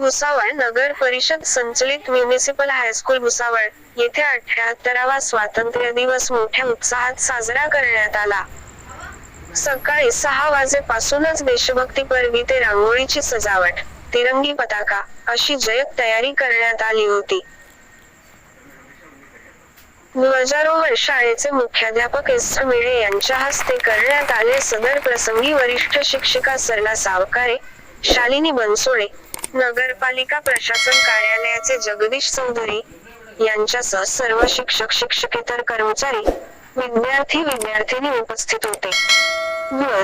भुसावळ नगर परिषद संचलित municipal high school Bhusawal येथे अठ्याहत्तरावा स्वातंत्र्य दिवस मोठ्या उत्साहात साजरा करण्यात आला. सकाळी सहा वाजेपासूनच देशभक्तीपर गीते रांगोळीची सजावट तिरंगी पताका अशी जयक तयारी करण्यात आली होती. ध्वजारोहण शाळेचे मुख्याध्यापक एस मिळे यांच्या हस्ते करण्यात आले सदर प्रसंगी वरिष्ठ शिक्षिका सरला सावकारे शालिनी बनसोडे नगरपालिका प्रशासन कार्यालयाचे जगदीश चौधरी यांच्यासह सर्व शिक्षक शिक्षकेतर कर्मचारी विद्यार्थी विद्यार्थिनी उपस्थित होते.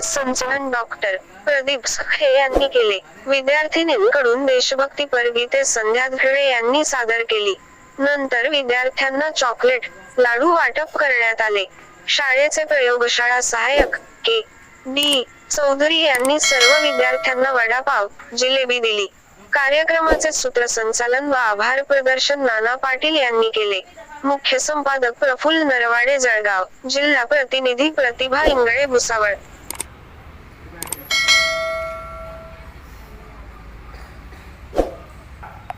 संचलन डॉक्टर प्रदीप सखे यांनी केले. विद्यार्थिनींकडून देशभक्तीपर गीते संध्या धिळे यांनी सादर केली. नंतर विद्यार्थ्यांना चॉकलेट लाडू वाटप करण्यात आले. शाळेचे प्रयोगशाळा सहाय्यक के. डी. चौधरी यांनी सर्व विद्यार्थ्यांना वडापाव जिलेबी दिली. कार्यक्रमाचे सूत्रसंचालन व आभार प्रदर्शन नाना पाटील यांनी केले. मुख्य संपादक प्रफुल्ल नरवाडे जळगाव. जिल्हा प्रतिनिधी प्रतिभा इंगळे भुसावळ.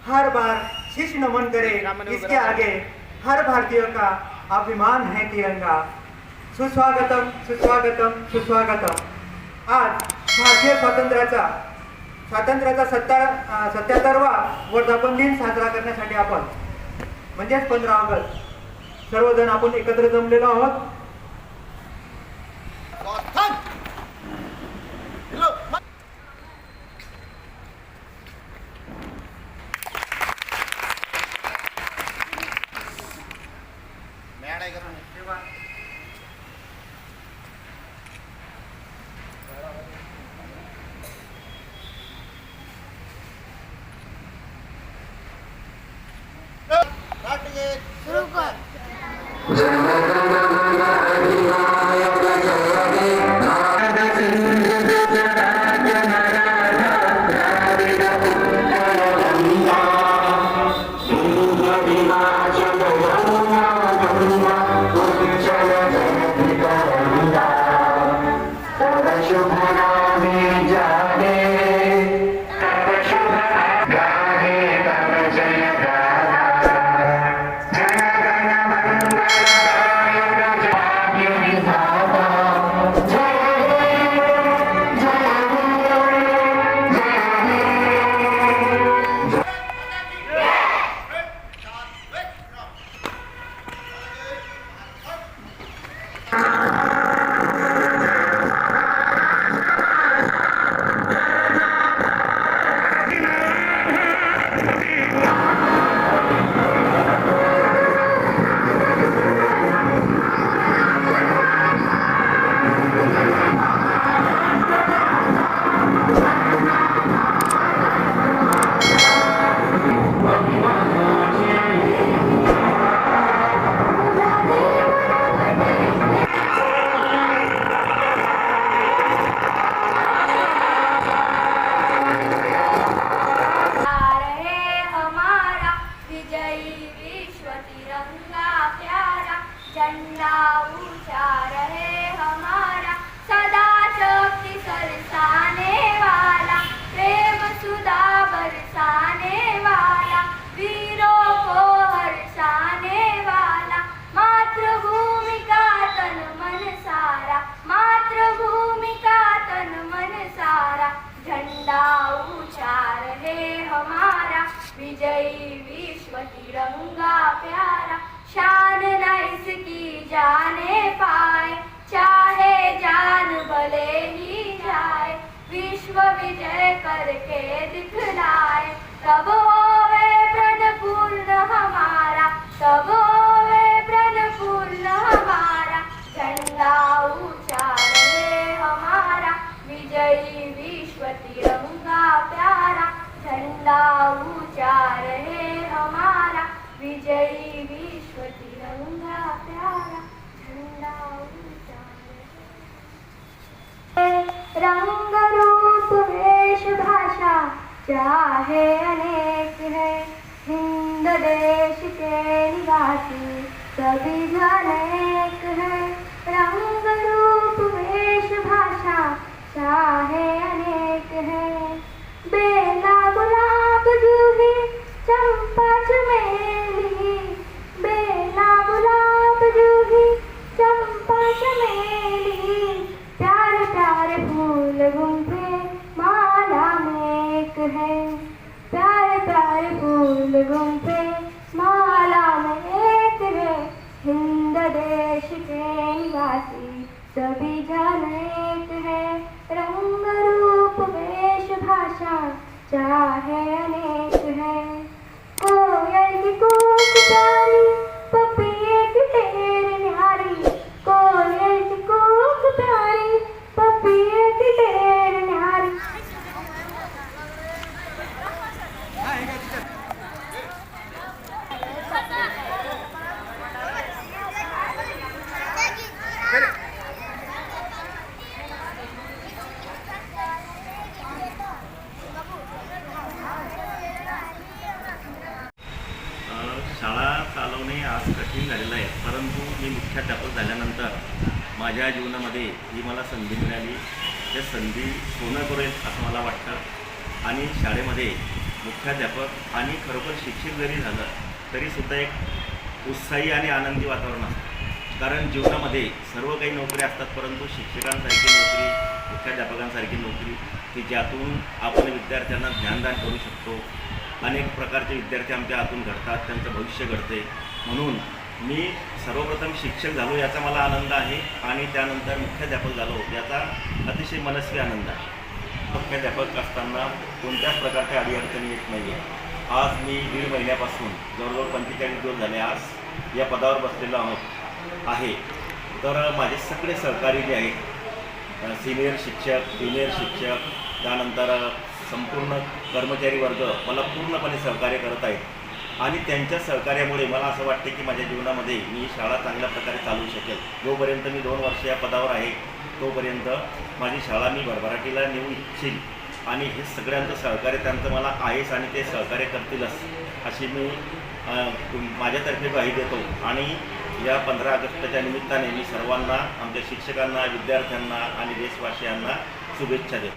हर बार शीश नमन करे इसके आगे हर भारतीय का अभिमान है तिरंगा। सुस्वागतम सुस्वागतम सुस्वागतम। आज भारतीय स्वातंत्र्याचा स्वातंत्र्याचा सत्ता सत्याहत्तरवा वर्धापन दिन साजरा करण्यासाठी आपण. म्हणजेच पंधरा ऑगस्ट. सर्वजण आपण एकत्र जमलेलो आहोत. 了解。विजय करके दिखलाए तब चाहे अनेक है हिंद देश के निवासी सभी जन एक है। रंग रूप वेश भाषा चाहे आज कठीण झालेलं आहे. परंतु मी मुख्याध्यापक झाल्यानंतर माझ्या जीवनामध्ये ही मला संधी मिळाली. त्या संधी सोनं करेल असं मला वाटतं. आणि शाळेमध्ये मुख्याध्यापक आणि खरोखर शिक्षक जरी झालं तरीसुद्धा एक उत्साही आणि आनंदी वातावरण असतं. कारण जीवनामध्ये सर्व काही नोकरी असतात परंतु शिक्षकांसारखी नोकरी मुख्याध्यापकांसारखी नोकरी की ज्यातून आपण विद्यार्थ्यांना ज्ञानदान करू शकतो. अनेक प्रकारचे विद्यार्थी आमच्या हातून घडतात त्यांचं भविष्य घडते. म्हणून मी सर्वप्रथम शिक्षक झालो याचा मला आनंद आहे. आणि त्यानंतर मुख्याध्यापक झालो याचा अतिशय मनस्वी आनंद आहे. मुख्याध्यापक असताना कोणत्याच प्रकारच्या अडीअडचणी येत नाही आहे आज मी दीड महिन्यापासून जवळजवळ पंचेचाळीस दिवस झाले आज या पदावर बसलेलो आहोत आहे. तर माझे सगळे सहकारी जे आहेत सिनियर शिक्षक ज्युनियर शिक्षक त्यानंतर संपूर्ण कर्मचारी वर्ग मला पूर्णपणे सहकार्य करत आहेत. आणि त्यांच्या सहकार्यामुळे मला असं वाटते की माझ्या जीवनामध्ये मी शाळा चांगल्या प्रकारे चालवू शकेल. जोपर्यंत मी दोन वर्ष या पदावर आहे तोपर्यंत माझी शाळा मी भरभराटीला नेऊ इच्छील आणि हे सगळ्यांचं सहकार्य त्यांचं मला आहेच आणि ते सहकार्य करतीलच अशी मी माझ्यातर्फे ग्वाही देतो. आणि या पंधरा ऑगस्टच्या निमित्ताने मी सर्वांना आमच्या शिक्षकांना विद्यार्थ्यांना आणि देशवासियांना शुभेच्छा देतो.